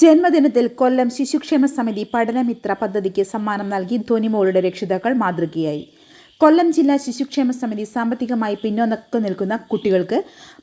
ജന്മദിനത്തിൽ കൊല്ലം ശിശുക്ഷേമ സമിതി പഠനമിത്ര പദ്ധതിക്ക് സമ്മാനം നൽകി ധോനിമോളുടെ രക്ഷിതാക്കൾ മാതൃകയായി. കൊല്ലം ജില്ലാ ശിശുക്ഷേമ സമിതി സാമ്പത്തികമായി പിന്നോക്കം നിൽക്കുന്ന കുട്ടികൾക്ക്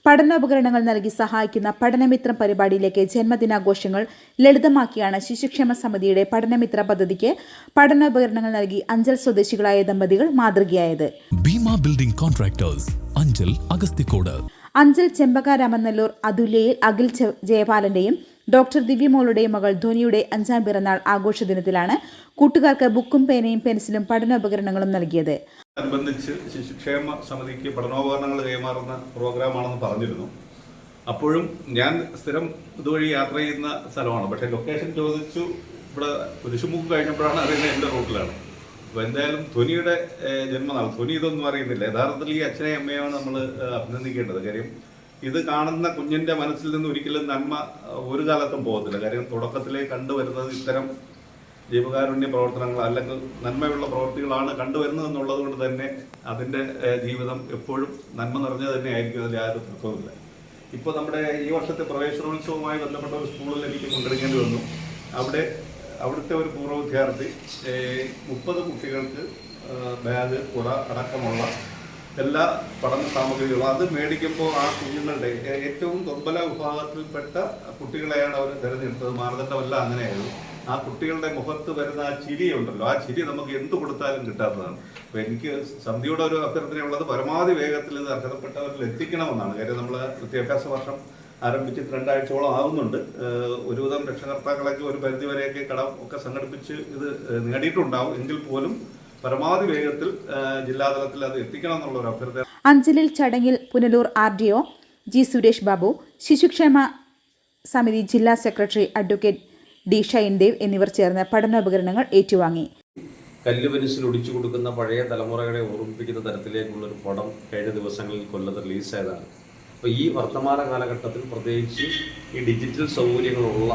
പഠനോപകരണങ്ങൾ നൽകി സഹായിക്കുന്ന പഠനമിത്രം പരിപാടിയിലേക്ക് ജന്മദിനാഘോഷങ്ങൾ ലളിതമാക്കിയാണ് ശിശുക്ഷേമ സമിതിയുടെ പഠനമിത്ര പദ്ധതിക്ക് പഠനോപകരണങ്ങൾ നൽകി അഞ്ചൽ സ്വദേശികളായ ദമ്പതികൾ മാതൃകയായത്. Bhima Building Contractors Anchal Agasthikode. Anchal ചെമ്പക രാമനല്ലൂർ അതുല്യയിൽ അഖിൽ ജയപാലന്റെയും ഡോക്ടർ ദിവ്യമോളുടെ മകൾ ധോനിയുടെ അഞ്ചാം പിറന്നാൾ ആഘോഷ ദിനത്തിലാണ് കൂട്ടുകാർക്ക് ബുക്കും പേനയും പെൻസിലും പഠനോപകരണങ്ങളും നൽകിയത്. അനുബന്ധിച്ച് ശിശുക്ഷേമ സമിതിക്ക് പഠനോപകരണങ്ങൾ കൈമാറുന്ന പ്രോഗ്രാമാണെന്ന് പറഞ്ഞിരുന്നു. അപ്പോഴും ഞാൻ സ്ഥിരം ഇതുവഴി യാത്ര ചെയ്യുന്ന സ്ഥലമാണ്. പക്ഷേ ലൊക്കേഷൻ ചോദിച്ചു. ഇവിടെ കുരിശുമുക്ക് കഴിഞ്ഞപ്പോഴാണ് അറിയുന്നത് എന്റെ റൂട്ടിലാണ്. അപ്പോൾ എന്തായാലും ധ്വനിയുടെ ജന്മനാൾ. ധ്വനി ഇതൊന്നും അറിയുന്നില്ല. യഥാർത്ഥത്തിൽ ഈ അച്ഛനെയും അമ്മയാണ് നമ്മൾ അഭിനന്ദിക്കേണ്ടത്. കാര്യം ഇത് കാണുന്ന കുഞ്ഞിന്റെ മനസ്സിൽ നിന്ന് ഒരിക്കലും നന്മ ഒരു കാലത്തും പോകത്തില്ല. കാര്യം തുടക്കത്തിലേ കണ്ടുവരുന്നത് ഇത്തരം ജീവകാരുണ്യ പ്രവർത്തനങ്ങൾ അല്ലെങ്കിൽ നന്മയുള്ള പ്രവർത്തികളാണ് കണ്ടുവരുന്നത് എന്നുള്ളത് കൊണ്ട് തന്നെ അതിന്റെ ജീവിതം എപ്പോഴും നന്മ നിറഞ്ഞത് തന്നെ ആയിരിക്കും അതിൽ ആരും തർക്കമില്ല ഇപ്പോൾ നമ്മുടെ ഈ വർഷത്തെ പ്രവേശനോത്സവവുമായി ബന്ധപ്പെട്ട ഒരു സ്കൂളിൽ എനിക്ക് പങ്കെടുക്കേണ്ടി വന്നു. അവിടെ അവിടുത്തെ ഒരു പൂർവ വിദ്യാർത്ഥി മുപ്പത് കുട്ടികൾക്ക് ബാഗ് കുട അടക്കമുള്ള എല്ലാ പഠന സാമഗ്രികളും അത് മേടിക്കുമ്പോൾ ആ കുഞ്ഞുങ്ങളുടെ ഏറ്റവും ദുർബല വിഭാഗത്തിൽപ്പെട്ട കുട്ടികളെയാണ് അവർ തിരഞ്ഞെടുത്തത്. മാനദണ്ഡമല്ല അങ്ങനെയായിരുന്നു. ആ കുട്ടികളുടെ മുഖത്ത് വരുന്ന ആ ചിരിയുണ്ടല്ലോ. ആ ചിരി നമുക്ക് എന്ത് കൊടുത്താലും കിട്ടാത്തതാണ്. അപ്പൊ എനിക്ക് സന്ധ്യയുടെ ഒരു അഭ്യർത്ഥനയുള്ളത് പരമാവധി വേഗത്തിൽ ഇത് അർഹതപ്പെട്ടവരിൽ എത്തിക്കണമെന്നാണ്. കാര്യം നമ്മൾ വിദ്യാഭ്യാസ വർഷം ആരംഭിച്ചിട്ട് രണ്ടാഴ്ചയോളം ആവുന്നുണ്ട്. ഏഹ് ഒരുവിധം രക്ഷകർത്താക്കളൊക്കെ ഒരു പരിധിവരെയൊക്കെ കടം ഒക്കെ സംഘടിപ്പിച്ച് ഇത് നേടിയിട്ടുണ്ടാവും. എങ്കിൽ പോലും പരമാവധി വേഗത്തിൽ ജില്ലാതലത്തിൽ അത് എത്തിക്കണം എന്നുള്ള ഒരു അഭ്യർത്ഥന. അഞ്ചലിൽ ചടങ്ങിൽ Punalur R D O G Suresh Babu ശിശുക്ഷേമ സമിതി ജില്ലാ സെക്രട്ടറി അഡ്വക്കേറ്റ് ഡി ഷൈൻദേവ് എന്നിവർ ചേർന്ന് പഠനോപകരണങ്ങൾ ഏറ്റുവാങ്ങി. കല്ല് പെനിസിൽ ഒടിച്ചു കൊടുക്കുന്ന പഴയ തലമുറകളെ ഓർമ്മിപ്പിക്കുന്ന തരത്തിലേക്കുള്ളൊരു പടം കഴിഞ്ഞ ദിവസങ്ങളിൽ കൊല്ലത്ത് റിലീസായതാണ്. അപ്പോൾ ഈ വർത്തമാന കാലഘട്ടത്തിൽ പ്രത്യേകിച്ച് ഈ ഡിജിറ്റൽ സൗകര്യങ്ങളുള്ള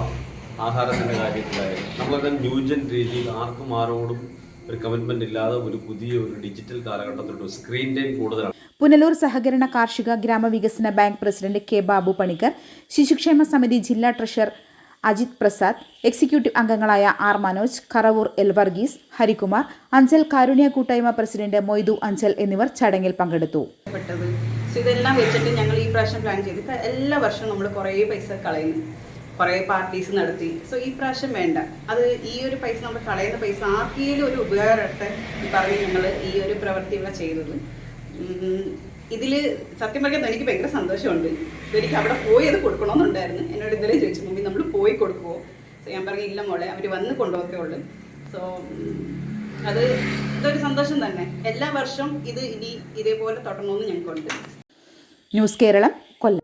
ആഹാരത്തിന്റെ കാര്യത്തിലായാലും നമ്മളൊക്കെ ന്യൂജൻ രീതിയിൽ ആർക്കും ആരോടും ഒരു കമ്മിറ്റ്മെന്റ് ഇല്ലാതെ ഒരു പുതിയ ഒരു ഡിജിറ്റൽ കാലഘട്ടത്തിലോട്ട് സ്ക്രീൻ ടൈം കൂടുതലാണ്. പുനലൂർ സഹകരണ കാർഷിക ഗ്രാമവികസന bank president K Babu Panicker ശിശുക്ഷേമ സമിതി ജില്ലാ ട്രഷറർ അജിത് പ്രസാദ് എക്സിക്യൂട്ടീവ് അംഗങ്ങളായ ആർ മനോജ് കറവൂർ എൽ വർഗീസ് ഹരികുമാർ അഞ്ചൽ കാരുണ്യ കൂട്ടായ്മ പ്രസിഡന്റ് മൊയ്തു അഞ്ചൽ എന്നിവർ ചടങ്ങിൽ പങ്കെടുത്തു. ഇതെല്ലാം വെച്ചിട്ട് ഞങ്ങൾ ഈ പ്രാവശ്യം പ്ലാൻ ചെയ്തു എല്ലാ വർഷവും നമ്മൾ കുറേ പൈസ കളയുന്നു. കുറേ പാർട്ടീസ് നടത്തി. സോ ഈ പ്രാവശ്യം വേണ്ട. അത് ഈ ഒരു പൈസ നമ്മൾ കളയുന്ന പൈസ ആർക്കെങ്കിലും ഒരു ഉപകാരത്തെ പറഞ്ഞ് ഞങ്ങൾ ഈ ഒരു പ്രവൃത്തി ഇവിടെ ചെയ്തത്. ഇതിൽ സത്യം പറഞ്ഞാൽ എനിക്ക് ഭയങ്കര സന്തോഷമുണ്ട്. എനിക്ക് അവിടെ പോയി അത് കൊടുക്കണമെന്നുണ്ടായിരുന്നു. എന്നോട് ഇന്നലെ ചോദിച്ചു മുമ്പ് നമ്മൾ പോയി കൊടുക്കുമോ സോ ഞാൻ പറഞ്ഞു ഇല്ല മോളെ അവർ വന്ന് കൊണ്ടുപോകത്തേ ഉള്ളൂ. സോ അത് ഇതൊരു സന്തോഷം തന്നെ. എല്ലാ വർഷവും ഇത് ഇനി ഇതേപോലെ തുടരണമെന്ന് ഞങ്ങൾക്കുണ്ട്. ന്യൂസ് കേരളം കൊല്ലം.